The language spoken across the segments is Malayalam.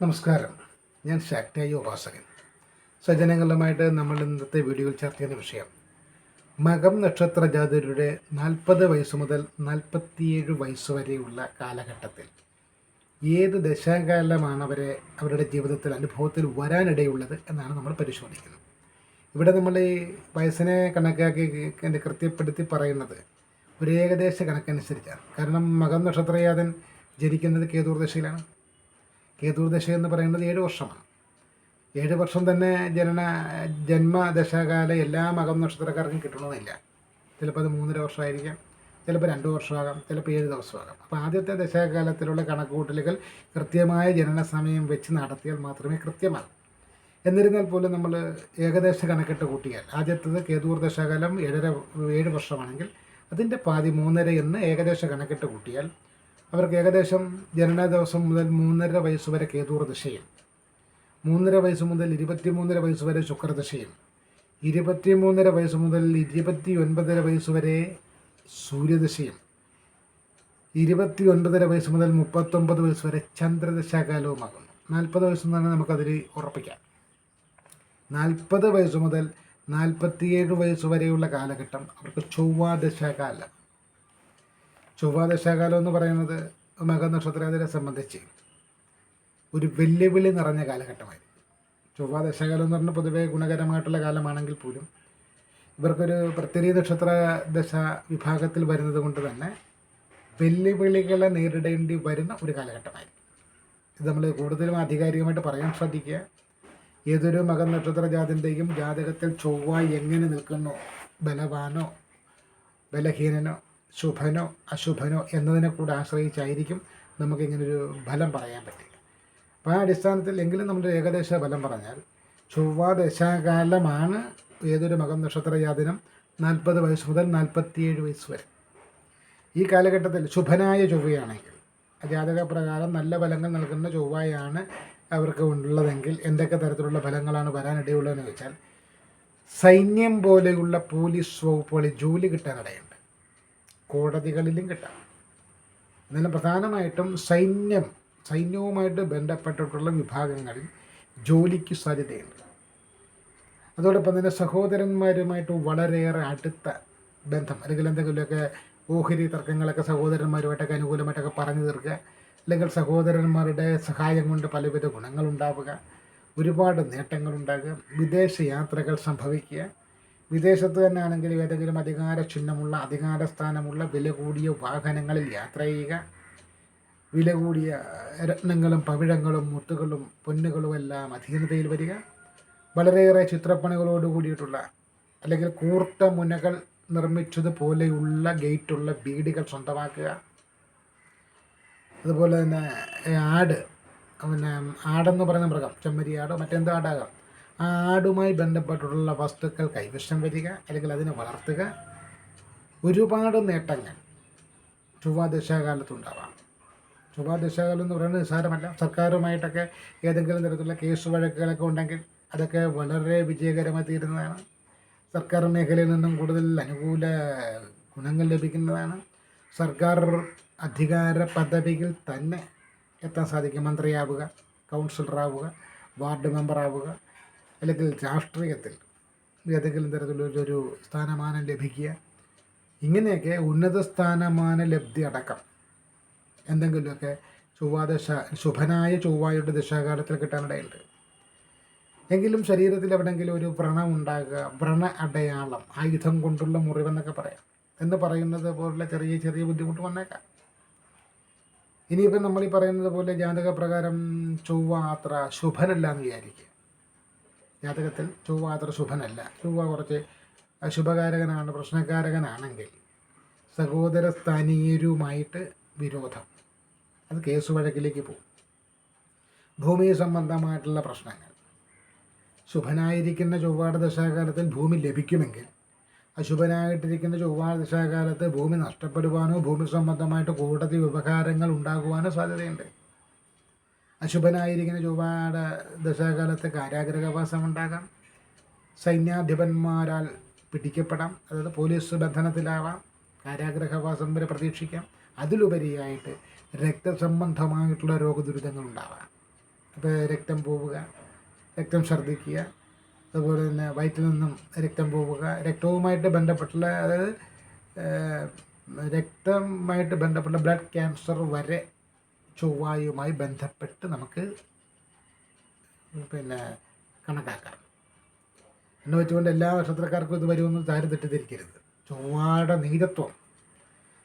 നമസ്കാരം. ഞാൻ ശാക്തായി ഉപാസകൻ. സജ്ജനങ്ങളുമായിട്ട് നമ്മൾ ഇന്നത്തെ വീഡിയോയിൽ ചർച്ച ചെയ്യുന്ന വിഷയം മകം നക്ഷത്ര ജാതരുടെ നാൽപ്പത് വയസ്സ് മുതൽ നാൽപ്പത്തിയേഴ് വയസ്സ് വരെയുള്ള കാലഘട്ടത്തിൽ ഏത് ദശാകാലമാണ് അവരെ അവരുടെ ജീവിതത്തിൽ അനുഭവത്തിൽ വരാനിടയുള്ളത് എന്നാണ് നമ്മൾ പരിശോധിക്കുന്നത്. ഇവിടെ നമ്മൾ ഈ വയസ്സിനെ കണക്കാക്കി എന്റെ കൃത്യപ്പെടുത്തി പറയുന്നത് ഒരു ഏകദേശ കണക്കനുസരിച്ചാണ്. കാരണം മകം നക്ഷത്രയാതൻ ജനിക്കുന്നത് കേതൂർ ദശയിലാണ് കേതൂർ ദശ എന്ന് പറയുന്നത് ഏഴ് വർഷമാണ്. ഏഴ് വർഷം തന്നെ ജനന ജന്മദശാകാലം എല്ലാ മകം നക്ഷത്രക്കാർക്കും കിട്ടണമെന്നില്ല ചിലപ്പോൾ അത് മൂന്നര വർഷമായിരിക്കാം ചിലപ്പോൾ രണ്ട് വർഷമാകാം ചിലപ്പോൾ ഏഴ് ദിവസമാകാം. അപ്പോൾ ആദ്യത്തെ ദശകാലത്തിലുള്ള കണക്കുകൂട്ടലുകൾ കൃത്യമായ ജനന സമയം വെച്ച് നടത്തിയാൽ മാത്രമേ കൃത്യമാകൂ എന്നിരുന്നാൽ പോലും നമ്മൾ ഏകദേശ കണക്കിട്ട് കൂട്ടിയാൽ ആദ്യത്തേത് കേതൂർ ദശാകാലം ഏഴര ഏഴ് വർഷമാണെങ്കിൽ അതിന്റെ പാതി മൂന്നര എന്ന് ഏകദേശ കണക്കിട്ട് കൂട്ടിയാൽ അവർക്ക് ഏകദേശം ജനന ദിവസം മുതൽ മൂന്നര വയസ്സ് വരെ കേതൂർ ദശയും മൂന്നര വയസ്സ് മുതൽ ഇരുപത്തി മൂന്നര വയസ്സ് വരെ ശുക്രദശയും ഇരുപത്തി മൂന്നര വയസ്സ് മുതൽ ഇരുപത്തി ഒൻപതര വയസ്സ് വരെ സൂര്യദശയും ഇരുപത്തി ഒൻപതര വയസ്സ് മുതൽ മുപ്പത്തൊമ്പത് വയസ്സ് വരെ ചന്ദ്രദശാകാലവുമാകുന്നു. നാൽപ്പത് വയസ്സ് പറഞ്ഞാൽ നമുക്കതിൽ ഉറപ്പിക്കാം. നാൽപ്പത് വയസ്സ് മുതൽ നാൽപ്പത്തിയേഴ് വയസ്സ് വരെയുള്ള കാലഘട്ടം അവർക്ക് ചൊവ്വാദശാകാലം. ചൊവ്വാദശാകാലം എന്ന് പറയുന്നത് മകനക്ഷത്രത്തിനെ സംബന്ധിച്ച് ഒരു വെല്ലുവിളി നിറഞ്ഞ കാലഘട്ടമായിരുന്നു. ചൊവ്വാദശാകാലം എന്ന് പറഞ്ഞാൽ പൊതുവേ ഗുണകരമായിട്ടുള്ള കാലമാണെങ്കിൽ പോലും ഇവർക്കൊരു പ്രത്യേക നക്ഷത്ര ദശ വിഭാഗത്തിൽ വരുന്നത് കൊണ്ട് തന്നെ വെല്ലുവിളികളെ നേരിടേണ്ടി വരുന്ന ഒരു കാലഘട്ടമായിരിക്കും ഇത് നമ്മൾ കൂടുതലും ആധികാരികമായിട്ട് പറയാൻ ശ്രദ്ധിക്കുക. ഏതൊരു മകൻ നക്ഷത്ര ജാതിന്റെയും ജാതകത്തിൽ ചൊവ്വ എങ്ങനെ നിൽക്കുന്നു? ബലവാനോ? ബലഹീനനോ? ശുഭനോ അശുഭനോ എന്നതിനെ കൂടെ ആശ്രയിച്ചായിരിക്കും നമുക്കിങ്ങനൊരു ഫലം പറയാൻ പറ്റുക. അപ്പോൾ ആ അടിസ്ഥാനത്തിൽ എങ്കിലും നമ്മുടെ ഏകദേശ ഫലം പറഞ്ഞാൽ ചൊവ്വ ദശാകാലമാണ് ഏതൊരു മകം നക്ഷത്ര ജാതനം നാൽപ്പത് വയസ്സ് മുതൽ നാൽപ്പത്തിയേഴ് വയസ്സ് വരെ. ഈ കാലഘട്ടത്തിൽ ശുഭനായ ചൊവ്വയാണെങ്കിൽ ജാതക പ്രകാരം നല്ല ഫലങ്ങൾ നൽകുന്ന ചൊവ്വയാണ് അവർക്ക് ഉള്ളതെങ്കിൽ എന്തൊക്കെ തരത്തിലുള്ള ഫലങ്ങളാണ് വരാനിടയുള്ളതെന്ന് വെച്ചാൽ സൈന്യം പോലെയുള്ള പോലീസ് വകുപ്പുകളിൽ ജോലി കിട്ടാനിടയുണ്ട്. കോടതികളിലും കിട്ടാം. എന്നാലും പ്രധാനമായിട്ടും സൈന്യം സൈന്യവുമായിട്ട് ബന്ധപ്പെട്ടിട്ടുള്ള വിഭാഗങ്ങളിൽ ജോലിക്ക് സാധ്യതയുണ്ട്. അതോടൊപ്പം തന്നെ സഹോദരന്മാരുമായിട്ട് വളരെയേറെ അടുത്ത ബന്ധം അല്ലെങ്കിൽ എന്തെങ്കിലുമൊക്കെ ഓഹരി തർക്കങ്ങളൊക്കെ സഹോദരന്മാരുമായിട്ടൊക്കെ അനുകൂലമായിട്ടൊക്കെ പറഞ്ഞു തീർക്കുക അല്ലെങ്കിൽ സഹോദരന്മാരുടെ സഹായം കൊണ്ട് പലവിധ ഗുണങ്ങളുണ്ടാവുക ഒരുപാട് നേട്ടങ്ങളുണ്ടാകുക വിദേശ യാത്രകൾ സംഭവിക്കുക വിദേശത്ത് തന്നെ ഏതെങ്കിലും അധികാര ചിഹ്നമുള്ള അധികാര സ്ഥാനമുള്ള വില കൂടിയ വാഹനങ്ങളിൽ യാത്ര ചെയ്യുക. വില കൂടിയ രത്നങ്ങളും പവിഴങ്ങളും മുത്തുകളും പൊന്നുകളും എല്ലാം അധീനതയിൽ വരിക. വളരെയേറെ ചിത്രപ്പണികളോട് കൂടിയിട്ടുള്ള അല്ലെങ്കിൽ കൂർത്ത മുനകൾ നിർമ്മിച്ചതുപോലെയുള്ള ഗേറ്റുള്ള ബീഡികൾ സ്വന്തമാക്കുക. അതുപോലെ തന്നെ ആട് പിന്നെ ആടെന്ന് പറയുന്ന മൃഗം ചെമ്മരിയാടോ മറ്റെന്ത് ആടാകാം? ആടുമായി ബന്ധപ്പെട്ടിട്ടുള്ള വസ്തുക്കൾ കൈവശം വരിക അല്ലെങ്കിൽ അതിനെ വളർത്തുക ഒരുപാട് നേട്ടങ്ങൾ ചൊവ്വാദശാകാലത്തുണ്ടാവാം ചൊവ്വാദശാകാലം എന്ന് പറയുന്നത് നിസ്സാരമല്ല. സർക്കാരുമായിട്ടൊക്കെ ഏതെങ്കിലും തരത്തിലുള്ള കേസ് വഴക്കുകളൊക്കെ ഉണ്ടെങ്കിൽ അതൊക്കെ വളരെ വിജയകരമായി തീരുന്നതാണ്. സർക്കാർ മേഖലയിൽ നിന്നും കൂടുതൽ അനുകൂല ഗുണങ്ങൾ ലഭിക്കുന്നതാണ്. സർക്കാർ അധികാര പദവിയിൽ തന്നെ എത്താൻ സാധിക്കും. മന്ത്രിയാവുക കൗൺസിലറാവുക വാർഡ് മെമ്പറാവുക അല്ലെങ്കിൽ രാഷ്ട്രീയത്തിൽ ഏതെങ്കിലും തരത്തിലൊരു സ്ഥാനമാനം ലഭിക്കുക. ഇങ്ങനെയൊക്കെ ഉന്നത സ്ഥാനമാന ലബ്ധി അടക്കം. എന്തെങ്കിലുമൊക്കെ ചൊവ്വാദശ ശുഭനായ ചൊവ്വായുടെ ദശാകാലത്തിൽ കിട്ടാനിടയുണ്ട്. എങ്കിലും ശരീരത്തിൽ എവിടെയെങ്കിലും ഒരു വ്രണം ഉണ്ടാകുക വ്രണ അടയാളം ആയുധം കൊണ്ടുള്ള മുറിവെന്നൊക്കെ പറയാം. എന്ന് പറയുന്നത് പോലുള്ള ചെറിയ ചെറിയ ബുദ്ധിമുട്ട് വന്നേക്കാം. ഇനിയിപ്പം നമ്മൾ ഈ പറയുന്നത് പോലെ ജാതക പ്രകാരം ചൊവ്വ അത്ര ശുഭനല്ല എന്ന് വിചാരിക്കുക. ജാതകത്തിൽ ചൊവ്വ അത്ര ശുഭനല്ല. ചൊവ്വ കുറച്ച് അശുഭകാരകനാണ് പ്രശ്നകാരകനാണെങ്കിൽ സഹോദര സ്ഥാനീയരുമായിട്ട് വിരോധം. അത് കേസ് വഴക്കിലേക്ക് പോകും. ഭൂമി സംബന്ധമായിട്ടുള്ള പ്രശ്നങ്ങൾ. ശുഭനായിരിക്കുന്ന ചൊവ്വാട് ദശാകാലത്തിൽ ഭൂമി ലഭിക്കുമെങ്കിൽ അശുഭനായിട്ടിരിക്കുന്ന ചൊവ്വാട് ദശാകാലത്ത് ഭൂമി നഷ്ടപ്പെടുവാനോ ഭൂമി സംബന്ധമായിട്ട് കോടതി വ്യവഹാരങ്ങൾ ഉണ്ടാകുവാനോ സാധ്യതയുണ്ട്. അശുഭനായിരിക്കുന്ന ചൊവ്വാടെ ദശാകാലത്ത് കാരാഗ്രഹവാസം ഉണ്ടാകാം സൈന്യാധിപന്മാരാൽ പിടിക്കപ്പെടാം. അതായത് പോലീസ് ബന്ധനത്തിലാവാം. കാരാഗ്രഹവാസം വരെ പ്രതീക്ഷിക്കാം. അതിലുപരിയായിട്ട് രക്തസംബന്ധമായിട്ടുള്ള രോഗദുരിതങ്ങൾ ഉണ്ടാവാം അപ്പോൾ രക്തം പോവുക രക്തം ഛർദ്ദിക്കുക അതുപോലെ തന്നെ വയറ്റിൽ നിന്നും രക്തം പോവുക രക്തവുമായിട്ട് ബന്ധപ്പെട്ടുള്ള അതായത് രക്തമായിട്ട് ബന്ധപ്പെട്ട ബ്ലഡ് ക്യാൻസർ വരെ ചൊവ്വായുമായി ബന്ധപ്പെട്ട് നമുക്ക് പിന്നെ കണക്കാക്കാം. എന്ന് വെച്ചുകൊണ്ട് എല്ലാ നക്ഷത്രക്കാർക്കും ഇത് വരുമെന്ന് താരം തെറ്റിദ്ധരിക്കരുത്. ചൊവ്വാടെ നീരത്വം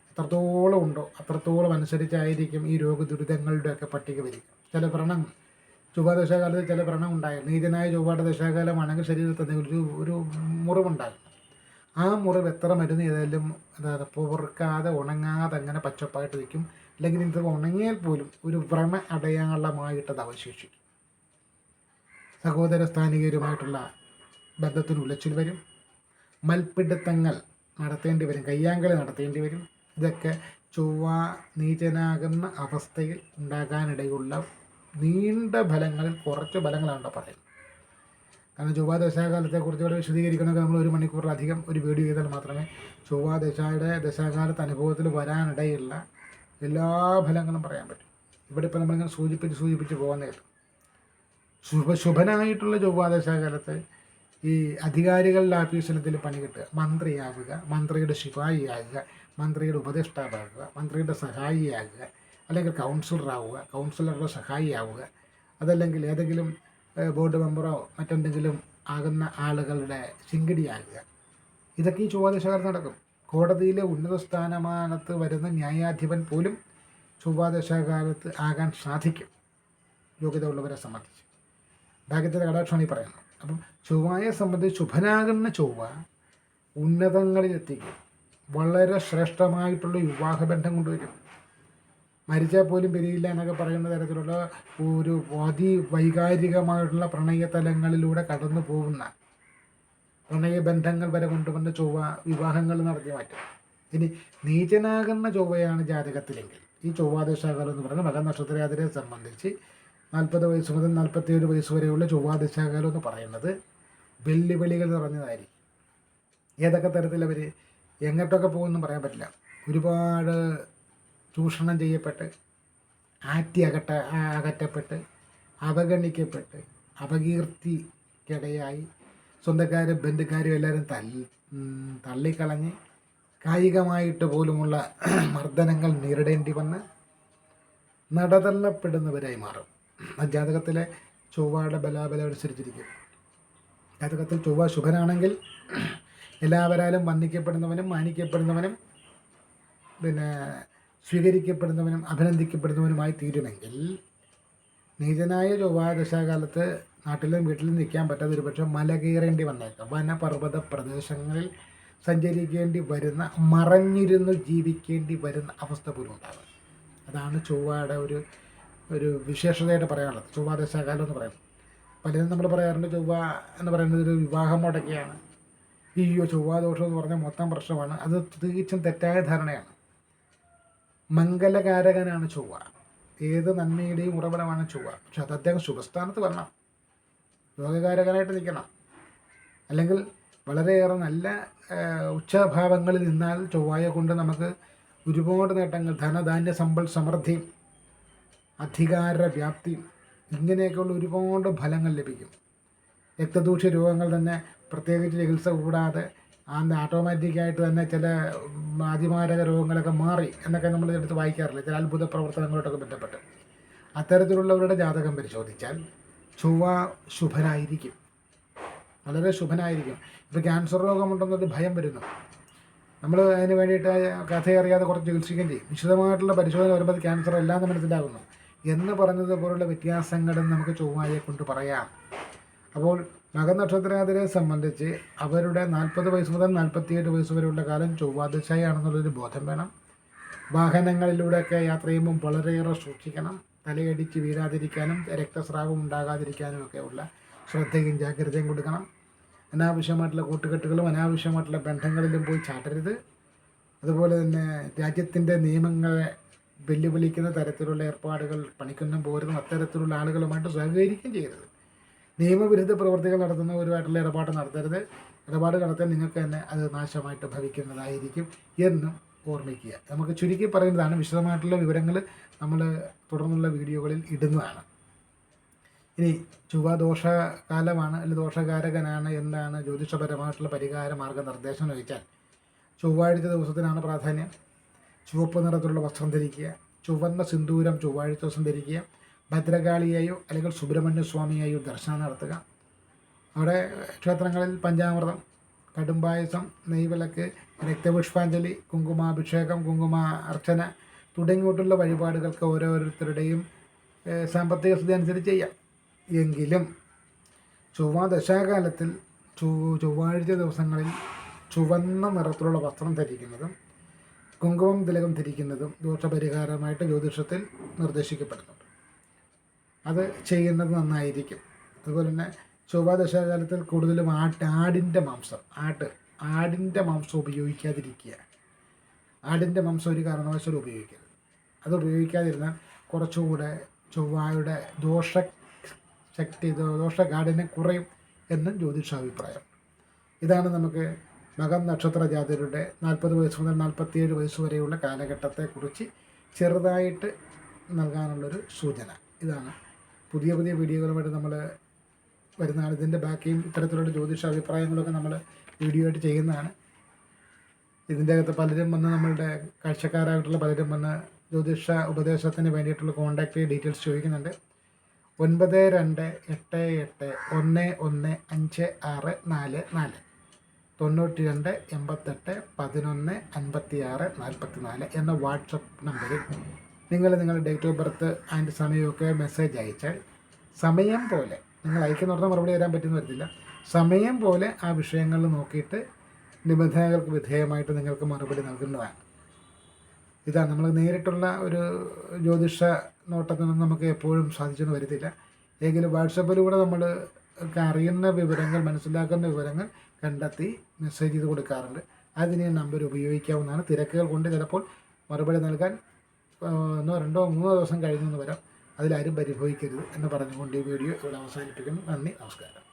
എത്രത്തോളം ഉണ്ടോ അത്രത്തോളം അനുസരിച്ചായിരിക്കും ഈ രോഗദുരിതങ്ങളുടെയൊക്കെ പട്ടിക വരിക. ചില വ്രണം ചൊവ്വാ ദശാകാലത്ത് ചില വ്രണം ഉണ്ടായാൽ നീചനായ ചൊവ്വാടെ ദശാകാലമാണെങ്കിൽ ശരീരത്തിൽ ഒരു ഒരു മുറിവുണ്ടാകും. ആ മുറിവ് എത്ര മരുന്ന് ചെയ്താലും പൊറുക്കാതെ ഉണങ്ങാതെ അങ്ങനെ പച്ചപ്പായിട്ട് നിൽക്കും. അല്ലെങ്കിൽ ഇത് ഉണങ്ങിയാൽ പോലും ഒരു വ്രണ അടയാളമായിട്ടത് അവശേഷിക്കും. സഹോദര സ്ഥാനികരുമായിട്ടുള്ള ബന്ധത്തിന് ഉലച്ചിൽ വരും. മൽപ്പിടുത്തങ്ങൾ നടത്തേണ്ടി വരും. കയ്യാങ്കളി നടത്തേണ്ടി വരും. ഇതൊക്കെ ചൊവ്വ നീചനാകുന്ന അവസ്ഥയിൽ ഉണ്ടാകാനിടയുള്ള നീണ്ട ഫലങ്ങളിൽ കുറച്ച് ഫലങ്ങളാണ് പറയുന്നത്. കാരണം ചൊവ്വ ദശാകാലത്തെക്കുറിച്ച് ഇവിടെ വിശദീകരിക്കണമെങ്കിൽ നമ്മൾ ഒരു മണിക്കൂറിലധികം ഒരു വീഡിയോ ചെയ്താൽ മാത്രമേ ചൊവ്വ ദശയുടെ ദശാകാലത്ത് അനുഭവത്തിൽ വരാനിടയുള്ള എല്ലാ ഫലങ്ങളും പറയാൻ പറ്റും. ഇവിടെ ഇപ്പോൾ നമ്മളിങ്ങനെ സൂചിപ്പിച്ച് സൂചിപ്പിച്ച് പോകുന്നേ ശുഭ ശുഭനായിട്ടുള്ള ചൊവ്വാദശാകാലത്ത് ഈ അധികാരികളുടെ ആഫീസിനത്തിൽ പണി കിട്ടുക. മന്ത്രിയാകുക മന്ത്രിയുടെ ശിപായിയാകുക മന്ത്രിയുടെ ഉപദേഷ്ടാവാകുക മന്ത്രിയുടെ സഹായിയാകുക അല്ലെങ്കിൽ കൗൺസിലറാവുക കൗൺസിലറുടെ സഹായിയാവുക അതല്ലെങ്കിൽ ഏതെങ്കിലും ബോർഡ് മെമ്പറോ മറ്റെന്തെങ്കിലും ആകുന്ന ആളുകളുടെ ചിങ്കിടിയാകുക ഇതൊക്കെ ഈ ചൊവ്വാദശാകാലത്ത് നടക്കും. കോടതിയിലെ ഉന്നത സ്ഥാനമാനത്ത് വരുന്ന ന്യായാധിപൻ പോലും ചൊവ്വാദശാകാലത്ത് ആകാൻ സാധിക്കും. യോഗ്യത ഉള്ളവരെ സംബന്ധിച്ച്. ഭാഗ്യത്തിന്റെ കടാക്ഷമാണ് ഈ പറയുന്നത്. അപ്പം ചൊവ്വയെ സംബന്ധിച്ച് ശുഭനാകുന്ന ചൊവ്വ ഉന്നതങ്ങളിലെത്തിക്കും. വളരെ ശ്രേഷ്ഠമായിട്ടുള്ള വിവാഹബന്ധം കൊണ്ടുവരും. മരിച്ചാൽ പോലും പിരിയില്ല എന്നൊക്കെ പറയുന്ന തരത്തിലുള്ള ഒരു അതിവൈകാരികമായിട്ടുള്ള പ്രണയതലങ്ങളിലൂടെ കടന്നു പോകുന്ന പ്രണയബന്ധങ്ങൾ വരെ കൊണ്ടുവന്ന ചൊവ്വ വിവാഹങ്ങൾ നടത്തി മാറ്റും. ഇനി നീചനാകുന്ന ചൊവ്വയാണ് ജാതകത്തിലെങ്കിൽ. ഈ ചൊവ്വാദശാകാലം എന്ന് പറയുന്നത് മകൻ നക്ഷത്രയാതിരെ സംബന്ധിച്ച് നാൽപ്പത് വയസ്സ് മുതൽ നാൽപ്പത്തിയേഴ് വയസ്സ് വരെയുള്ള ചൊവ്വാദശാകാലം എന്ന് പറയുന്നത് വെല്ലുവിളികൾ നിറഞ്ഞതായിരിക്കും. ഏതൊക്കെ തരത്തിലവർ എങ്ങോട്ടൊക്കെ പോകുമെന്നും പറയാൻ പറ്റില്ല. ഒരുപാട് ചൂഷണം ചെയ്യപ്പെട്ട് ആറ്റി അകറ്റ അകറ്റപ്പെട്ട് അവഗണിക്കപ്പെട്ട് അപകീർത്തിക്കിടയായി സ്വന്തക്കാരും ബന്ധുക്കാരും എല്ലാവരും തല്ലി തള്ളിക്കളഞ്ഞ് കായികമായിട്ട് പോലുമുള്ള മർദ്ദനങ്ങൾ നേരിടേണ്ടി വന്ന് നടതള്ളപ്പെടുന്നവരായി മാറും. ജാതകത്തിലെ ചൊവ്വയുടെ ബലാബലം അനുസരിച്ചിരിക്കും. ജാതകത്തിൽ ചൊവ്വ ശുഭനാണെങ്കിൽ എല്ലാവരാലും വന്ദിക്കപ്പെടുന്നവനും മാനിക്കപ്പെടുന്നവനും പിന്നെ സ്വീകരിക്കപ്പെടുന്നവനും അഭിനന്ദിക്കപ്പെടുന്നവനുമായി തീരുമെങ്കിൽ നീചനായ ചൊവ്വ ദശാകാലത്ത് നാട്ടിലും വീട്ടിലും നിൽക്കാൻ പറ്റാതെ ഒരു പക്ഷേ മല കയറേണ്ടി വന്നേക്കാം. വനപർവത പ്രദേശങ്ങളിൽ സഞ്ചരിക്കേണ്ടി വരുന്ന മറഞ്ഞിരുന്ന് ജീവിക്കേണ്ടി വരുന്ന അവസ്ഥ പോലും ഉണ്ടാകും. അതാണ് ചൊവ്വയുടെ ഒരു ഒരു വിശേഷതയായിട്ട് പറയാനുള്ളത്. ചൊവ്വ ദശാകാലം എന്ന് പറയുന്നത്. പലരും നമ്മൾ പറയാറുണ്ട് ചൊവ്വ എന്ന് പറയുന്നത് ഒരു വിവാഹം മുടക്കിയാണ്. അയ്യോ ചൊവ്വ ദോഷം എന്ന് പറഞ്ഞാൽ മൊത്തം പ്രശ്നമാണ്. അത് തികച്ചും തെറ്റായ ധാരണയാണ്. മംഗലകാരകനാണ് ചൊവ്വ. ഏത് നന്മയുടെയും ഉറവിടമാണ് ചൊവ്വ. പക്ഷെ അത് അദ്ദേഹം ശുഭസ്ഥാനത്ത് വരണം. യോഗകാരകനായിട്ട് നിൽക്കണം. അല്ലെങ്കിൽ വളരെയേറെ നല്ല ഉച്ചഭാവങ്ങളിൽ നിന്നാൽ ചൊവ്വായ കൊണ്ട് നമുക്ക് ഒരുപാട് നേട്ടങ്ങൾ ധനധാന്യ സമ്പൽ സമൃദ്ധിയും അധികാര വ്യാപ്തിയും ഇങ്ങനെയൊക്കെയുള്ള ഒരുപാട് ഫലങ്ങൾ ലഭിക്കും. രക്തദൂഷ്യ രോഗങ്ങൾ തന്നെ പ്രത്യേകിച്ച് ചികിത്സ കൂടാതെ അന്ന് ഓട്ടോമാറ്റിക്കായിട്ട് തന്നെ ചില അതിമാരക രോഗങ്ങളൊക്കെ മാറി എന്നൊക്കെ നമ്മൾ എടുത്ത് വായിക്കാറില്ല? ചില അത്ഭുത പ്രവർത്തനങ്ങളോട്ടൊക്കെ ബന്ധപ്പെട്ട്. അത്തരത്തിലുള്ളവരുടെ ജാതകം പരിശോധിച്ചാൽ ചൊവ്വ ശുഭനായിരിക്കും. വളരെ ശുഭനായിരിക്കും. ഇപ്പോൾ ക്യാൻസർ രോഗമുണ്ടെന്നൊരു ഭയം വരുന്നു. നമ്മൾ അതിന് വേണ്ടിയിട്ട് കഥയറിയാതെ കുറച്ച് ചികിത്സിക്കുകയും ചെയ്യും. വിശദമായിട്ടുള്ള പരിശോധന വരുമ്പോൾ ക്യാൻസർ അല്ലാന്ന് മനസ്സിലാകുന്നു എന്ന് പറഞ്ഞതുപോലുള്ള വ്യത്യാസങ്ങളും നമുക്ക് ചൊവ്വയെ കൊണ്ട് പറയാം. അപ്പോൾ മകനക്ഷത്രാതിരെ സംബന്ധിച്ച് അവരുടെ നാൽപ്പത് വയസ്സ് മുതൽ നാൽപ്പത്തിയേഴ് വയസ്സ് വരെയുള്ള കാലം ചൊവ്വാദശയാണെന്നുള്ളൊരു ബോധം വേണം. വാഹനങ്ങളിലൂടെയൊക്കെ യാത്ര ചെയ്യുമ്പം വളരെയേറെ സൂക്ഷിക്കണം. തലയടിച്ച് വീഴാതിരിക്കാനും രക്തസ്രാവം ഉണ്ടാകാതിരിക്കാനും ഒക്കെ ഉള്ള ശ്രദ്ധയും ജാഗ്രതയും കൊടുക്കണം. അനാവശ്യമായിട്ടുള്ള കൂട്ടുകെട്ടുകളും അനാവശ്യമായിട്ടുള്ള ബന്ധങ്ങളിലും പോയി ചാട്ടരുത് അതുപോലെ തന്നെ രാജ്യത്തിന്റെ നിയമങ്ങളെ വെല്ലുവിളിക്കുന്ന തരത്തിലുള്ള ഏർപ്പാടുകൾ പണിക്കുന്ന പോരുന്നു അത്തരത്തിലുള്ള ആളുകളുമായിട്ട് സഹകരിക്കുകയും ചെയ്യരുത്. നിയമവിരുദ്ധ പ്രവർത്തികൾ നടത്തുന്നവരുമായിട്ടുള്ള ഇടപാട് നടത്തരുത്. ഇടപാട് നടത്താൻ നിങ്ങൾക്ക് തന്നെ അത് നാശമായിട്ട് ഭവിക്കുന്നതായിരിക്കും എന്നും ഓർമ്മിക്കുക. നമുക്ക് ചുരുക്കി പറയുന്നതാണ് വിശദമായിട്ടുള്ള വിവരങ്ങൾ നമ്മൾ തുടർന്നുള്ള വീഡിയോകളിൽ ഇടുന്നതാണ്. ഇനി ചുവ ദോഷകാലമാണ് അല്ലെങ്കിൽ ദോഷകാരകനാണ് എന്താണ് ജ്യോതിഷപരമായിട്ടുള്ള പരിഹാര മാർഗനിർദ്ദേശം ചോദിച്ചാൽ ചൊവ്വാഴ്ച ദിവസത്തിനാണ് പ്രാധാന്യം. ചുവപ്പ് നിറത്തിലുള്ള വസ്ത്രം ധരിക്കുക ചുവന്ന സിന്ദൂരം ചൊവ്വാഴ്ച ദിവസം ധരിക്കുക ഭദ്രകാളിയായോ അല്ലെങ്കിൽ സുബ്രഹ്മണ്യ സ്വാമിയായോ ദർശനം നടത്തുക. അവിടെ ക്ഷേത്രങ്ങളിൽ പഞ്ചാമൃതം കടുംപായസം നെയ്വിളക്ക് രക്തപുഷ്പാഞ്ജലി കുങ്കുമാഭിഷേകം കുങ്കുമ അർച്ചന തുടങ്ങിയിട്ടുള്ള വഴിപാടുകൾക്ക് ഓരോരുത്തരുടെയും സാമ്പത്തിക സ്ഥിതി അനുസരിച്ച് ചെയ്യാം. എങ്കിലും ചൊവ്വ ദശാകാലത്തിൽ ചൊവ്വ ചൊവ്വാഴ്ച ദിവസങ്ങളിൽ ചുവന്ന നിറത്തിലുള്ള വസ്ത്രം ധരിക്കുന്നതും കുങ്കുമം തിലകം ധരിക്കുന്നതും ദോഷപരിഹാരമായിട്ട് ജ്യോതിഷത്തിൽ നിർദ്ദേശിക്കപ്പെടുന്നുണ്ട്. അത് ചെയ്യുന്നത് നന്നായിരിക്കും. അതുപോലെ തന്നെ ചൊവ്വ ദശാകാലത്തിൽ കൂടുതലും ആട്ട് ആടിന്റെ മാംസം ആട്ട് ആടിന്റെ മാംസം ഉപയോഗിക്കാതിരിക്കുക. ആടിന്റെ മാംസം ഒരു കാരണവശാലും ഉപയോഗിക്കരുത്. അത് ഉപയോഗിക്കാതിരുന്നാൽ കുറച്ചുകൂടെ ചൊവ്വായുടെ ദോഷ ശക്തി ദോഷകാഠിന്യം കുറയും എന്നും ജ്യോതിഷാഭിപ്രായം. ഇതാണ് നമുക്ക് മകം നക്ഷത്ര ജാതരുടെ നാൽപ്പത് വയസ്സ് മുതൽ നാൽപ്പത്തിയേഴ് വയസ്സ് വരെയുള്ള കാലഘട്ടത്തെക്കുറിച്ച് ചെറുതായിട്ട് നൽകാനുള്ളൊരു സൂചന. ഇതാണ് പുതിയ പുതിയ വീഡിയോകളുമായിട്ട് നമ്മൾ വരുന്നതാണ്. ഇതിന്റെ ബാക്കിയും ഇത്തരത്തിലുള്ള ജ്യോതിഷ അഭിപ്രായങ്ങളൊക്കെ നമ്മൾ വീഡിയോ ആയിട്ട് ചെയ്യുന്നതാണ്. ഇതിന്റെ അകത്ത് പലരും വന്ന് നമ്മളുടെ കാഴ്ചക്കാരായിട്ടുള്ള പലരും വന്ന് ജ്യോതിഷ ഉപദേശത്തിന് വേണ്ടിയിട്ടുള്ള കോൺടാക്റ്റ് ഡീറ്റെയിൽസ് ചോദിക്കുന്നുണ്ട്. ഒൻപത് രണ്ട് എട്ട് എട്ട് ഒന്ന് ഒന്ന് അഞ്ച് ആറ് നാല് നാല്. തൊണ്ണൂറ്റി രണ്ട് എൺപത്തെട്ട് പതിനൊന്ന് അൻപത്തി ആറ് നാൽപ്പത്തി നാല് എന്ന വാട്സപ്പ് നമ്പറിൽ നിങ്ങൾ നിങ്ങളുടെ ഡേറ്റ് ഓഫ് ബർത്ത് ആൻഡ് സമയമൊക്കെ മെസ്സേജ് അയച്ചാൽ സമയം പോലെ നിങ്ങൾ അയക്കുന്ന പറഞ്ഞാൽ മറുപടി തരാൻ പറ്റുന്ന വരത്തില്ല. സമയം പോലെ ആ വിഷയങ്ങളിൽ നോക്കിയിട്ട് നിബന്ധനകൾക്ക് വിധേയമായിട്ട് നിങ്ങൾക്ക് മറുപടി നൽകുന്നതാണ്. ഇതാണ് നമ്മൾ നേരിട്ടുള്ള ഒരു ജ്യോതിഷ നോട്ടത്തിനൊന്നും നമുക്ക് എപ്പോഴും സാധിച്ചെന്ന് വരത്തില്ല. എങ്കിലും വാട്സപ്പിലൂടെ നമ്മൾ അറിയുന്ന വിവരങ്ങൾ മനസ്സിലാക്കുന്ന വിവരങ്ങൾ കണ്ടെത്തി മെസ്സേജ് ചെയ്ത് കൊടുക്കാറുണ്ട്. അതിന് നമ്പർ ഉപയോഗിക്കാവുന്നതാണ്. തിരക്കുകൾ കൊണ്ട് ചിലപ്പോൾ മറുപടി നൽകാൻ ഒന്നോ രണ്ടോ മൂന്നോ ദിവസം കഴിഞ്ഞെന്ന് വരാം. അതിലാരും പരിഭവിക്കരുത് എന്ന് പറഞ്ഞുകൊണ്ട് ഈ വീഡിയോ ഇവിടെ അവസാനിപ്പിക്കുന്നു. നന്ദി നമസ്കാരം.